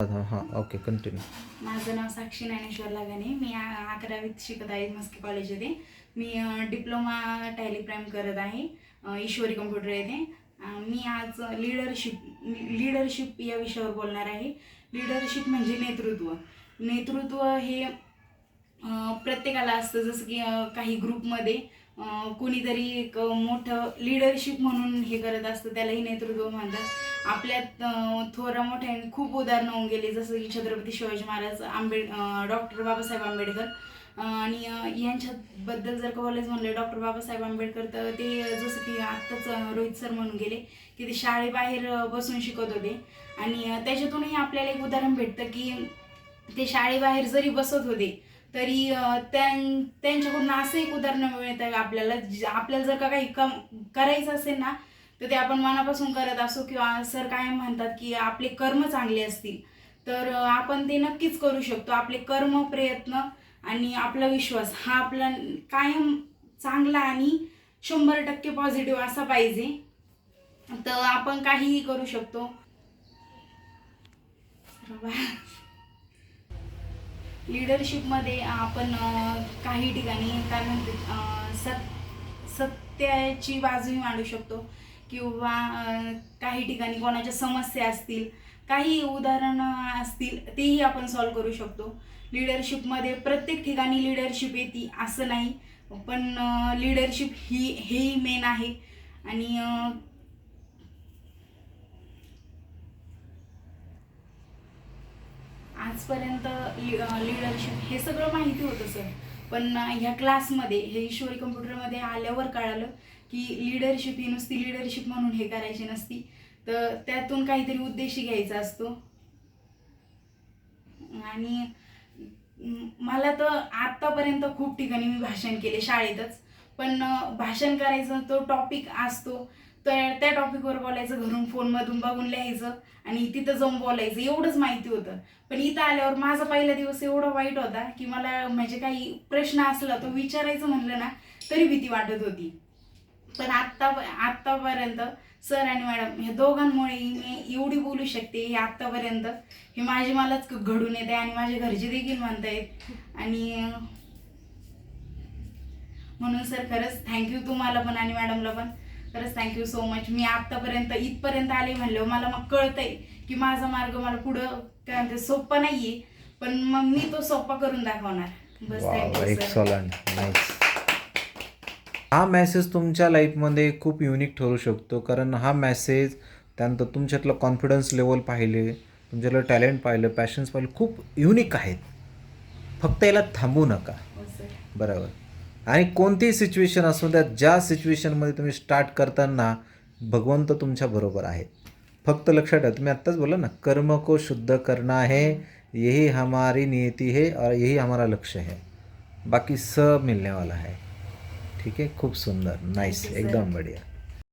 हां okay continue माझं नाव साक्षी ज्ञानेश्वर लगाने मी अकरावीत शिकत आहे मस्की कॉलेज येथे मी डिप्लोमा टॅलीप्राईम करत आहे ईश्वरी कम्प्युटर येथे. मी आज लिडरशिप लिडरशिप या विषयावर बोलणार आहे. लिडरशिप म्हणजे नेतृत्व. नेतृत्व हे प्रत्येकाला असतं. जसं की काही ग्रुपमध्ये कोणीतरी एक मोठं लिडरशिप म्हणून हे करत असतं त्यालाही नेतृत्व म्हणतात. आपल्यात थोरा मोठ्या खूप उदाहरणं होऊन गेली जसं की छत्रपती शिवाजी महाराज आंबेड डॉक्टर बाबासाहेब आंबेडकर. आणि यांच्याबद्दल जर का बोलायचं म्हणलं डॉक्टर बाबासाहेब आंबेडकर तर ते जसं की आत्ताच रोहित सर म्हणून गेले की ते शाळेबाहेर बसून शिकत होते. आणि त्याच्यातूनही आपल्याला एक उदाहरण भेटतं की ते शाळेबाहेर जरी बसत होते तरी त्यां त्यांच्याकडून असं एक उदाहरण मिळतं आपल्याला? आपल्याला जर का काही कम करायचं असेल ना तर ते आपण मनापासून करत असो किंवा सर काय म्हणतात की आपले कर्म चांगले असतील तर आपण ते नक्कीच करू शकतो. आपले कर्म प्रयत्न आणि आपला विश्वास हा आपला कायम चांगला आणि शंभर टक्के पॉझिटिव्ह असा पाहिजे. तर आपण काहीही करू शकतो. लिडरशिपमध्ये आपण काही ठिकाणी काय म्हणते सत सत्याची बाजूही मांडू शकतो. किंवा काही ठिकाणी कोणाच्या समस्या असतील काही उदाहरणं असतील तेही आपण सॉल्व करू शकतो. लिडरशिपमध्ये प्रत्येक ठिकाणी लिडरशिप येते असं नाही. पण लिडरशिप ही हेही मेन आहे. आणि आजपर्यंत लिडरशिप हे सगळं माहिती होतं सर पण ह्या क्लासमध्ये हे ईश्वरी कम्प्युटरमध्ये आल्यावर कळालं की लिडरशिप ही नुसती लिडरशिप म्हणून हे करायची नसती. तर त्यातून काहीतरी उद्देश घ्यायचा असतो. आणि मला तर आत्तापर्यंत खूप ठिकाणी मी भाषण केले शाळेतच. पण भाषण करायचं तो टॉपिक असतो. तर त्या टॉपिकवर बोलायचं घरून फोनमधून बघून लिहायचं आणि तिथं जाऊन बोलायचं. एवढंच माहिती होतं. पण इथं आल्यावर माझा पहिला दिवस एवढा वाईट होता की मला म्हणजे काही प्रश्न असला तो विचारायचं म्हणलं ना तरी भीती वाटत होती. पण आत्ता आत्तापर्यंत सर आणि मॅडम ह्या दोघांमुळे मी एवढी बोलू शकते हे आत्तापर्यंत. हे माझे मलाच घडून येते आणि माझे घरचे देखील म्हणतायत. आणि म्हणून सर खरंच थँक्यू तुम्हाला पण आणि मॅडमला पण. खरंच थँक्यू सो मच मी आत्तापर्यंत इथपर्यंत आले म्हणलं मला मग कळतंय की माझा मार्ग मला पुढं काय म्हणते सोपा नाहीये. पण मग मी तो सोपा करून दाखवणार. बस थँक्यू हा मेसेज तुमच्या लाईफमध्ये खूप युनिक ठरू शकतो. कारण हा मेसेज त्यानंतर तुमच्यातलं कॉन्फिडन्स लेवल पाहिले तुमच्यातलं टॅलेंट पाहिलं पॅशन्स पाहिलं खूप युनिक आहेत. फक्त याला थांबू नका. हो बरोबर. आणि कोणतीही सिच्युएशन असो त्या ज्या सिच्युएशनमध्ये तुम्ही स्टार्ट करताना भगवंत तुमच्या बरोबर आहेत फक्त लक्षात ठेवा तुम्ही आत्ताच बोला ना कर्म को शुद्ध करना है यही हमारी नियति है और यही हमारा लक्ष्य है. बाकी सब मिलने वाला है. ठीक है? खूप सुंदर नाइस sir. एकदम बढ़िया.